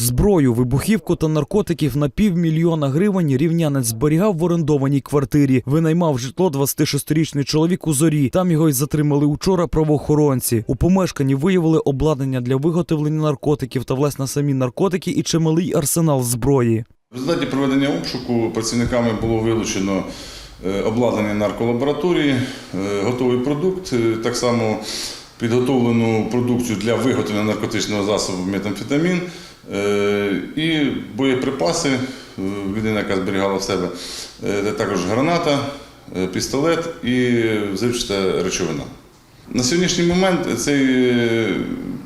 Зброю, вибухівку та наркотиків на півмільйона гривень рівнянець зберігав в орендованій квартирі. Винаймав житло 26-річний чоловік у зорі. Там його й затримали учора правоохоронці. У помешканні виявили обладнання для виготовлення наркотиків та власне самі наркотики і чималий арсенал зброї. В результаті проведення обшуку працівниками було вилучено е, обладнання нарколабораторії, е, готовий продукт, е, так само підготовлену продукцію для виготовлення наркотичного засобу метамфетамін і боєприпаси, е, людина, яка зберігала в себе, е, також граната, е, пістолет і взривчата речовина. На сьогоднішній момент цей е,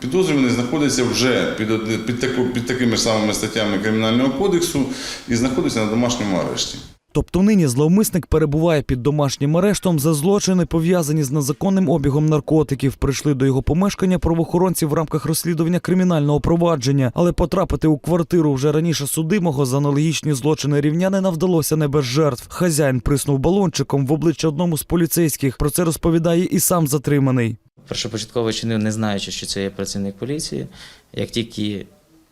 підозрюваний знаходиться вже під, під, таку, під такими самими статтями Кримінального кодексу і знаходиться на домашньому арешті. Тобто нині зловмисник перебуває під домашнім арештом за злочини, пов'язані з незаконним обігом наркотиків. Прийшли до його помешкання правоохоронці в рамках розслідування кримінального провадження, але потрапити у квартиру вже раніше судимого за аналогічні злочини рівнянина вдалося не без жертв. Хазяїн приснув балончиком в обличчя одному з поліцейських. Про це розповідає і сам затриманий. Першопочатково чинив, не знаючи, що це є працівник поліції. Як тільки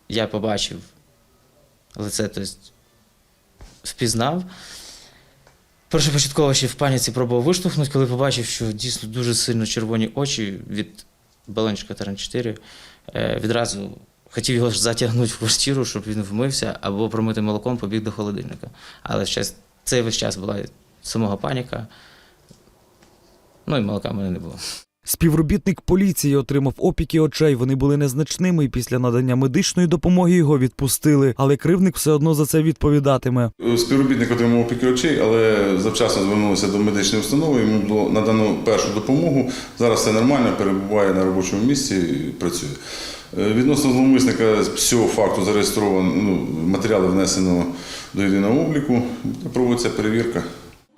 я побачив лице, тобто впізнав. Першопочатково ще в паніці пробував виштовхнути, коли побачив, що дійсно дуже сильно червоні очі від балончика Таран 4. Е, Відразу хотів його затягнути в квартиру, щоб він вмився або промити молоком, побіг до холодильника. Але ще цей весь час була самого паніка. Ну і молока в мене не було. Співробітник поліції отримав опіки очей. Вони були незначними, і після надання медичної допомоги його відпустили. Але кривник все одно за це відповідатиме. Співробітник отримав опіки очей, але завчасно звернулися до медичної установи, йому було надано першу допомогу. Зараз все нормально, перебуває на робочому місці і працює. Е, Відносно зловмисника з цього факту зареєстровано, ну, матеріали внесено до єдиного обліку, проводиться перевірка.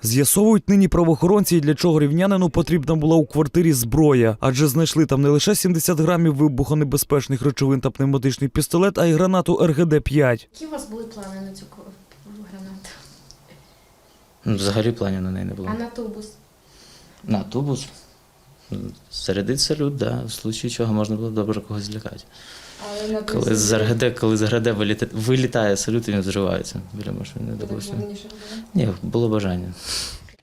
З'ясовують нині правоохоронці, для чого рівнянину потрібна була у квартирі зброя, адже знайшли там не лише 70 грамів вибухонебезпечних речовин та пневматичний пістолет, а й гранату РГД-5. Які у вас були плани на цю гранату? Ну, Взагалі планів на неї не було. А на тубус? На тубус. Зарядить салют, да, в случаї чого можна було добре когось злякати. Але на Коли з РГД, коли з РГД виліта- вилітає салют, і він взривається біля машини, допустимо. Ні, було бажання.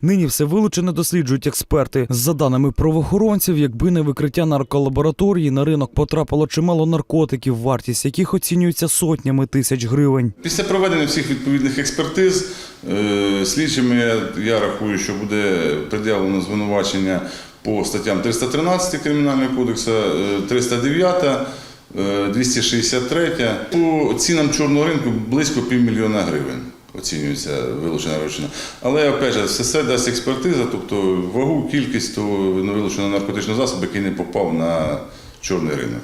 Нині все вилучене досліджують експерти. За даними правоохоронців, якби не викриття нарколабораторії, на ринок потрапило чимало наркотиків, вартість яких оцінюється сотнями тисяч гривень. Після проведення всіх відповідних експертиз е, слідчими я рахую, що буде пред'явлено звинувачення по статтям 313 Кримінального кодексу, е, 309, е, 263. По цінам чорного ринку близько півмільйона гривень. Оцінюється вилучена речина. Але опять же, все це дасть експертиза, тобто вагу, кількість того вилученого наркотичного засобу, який не попав на чорний ринок.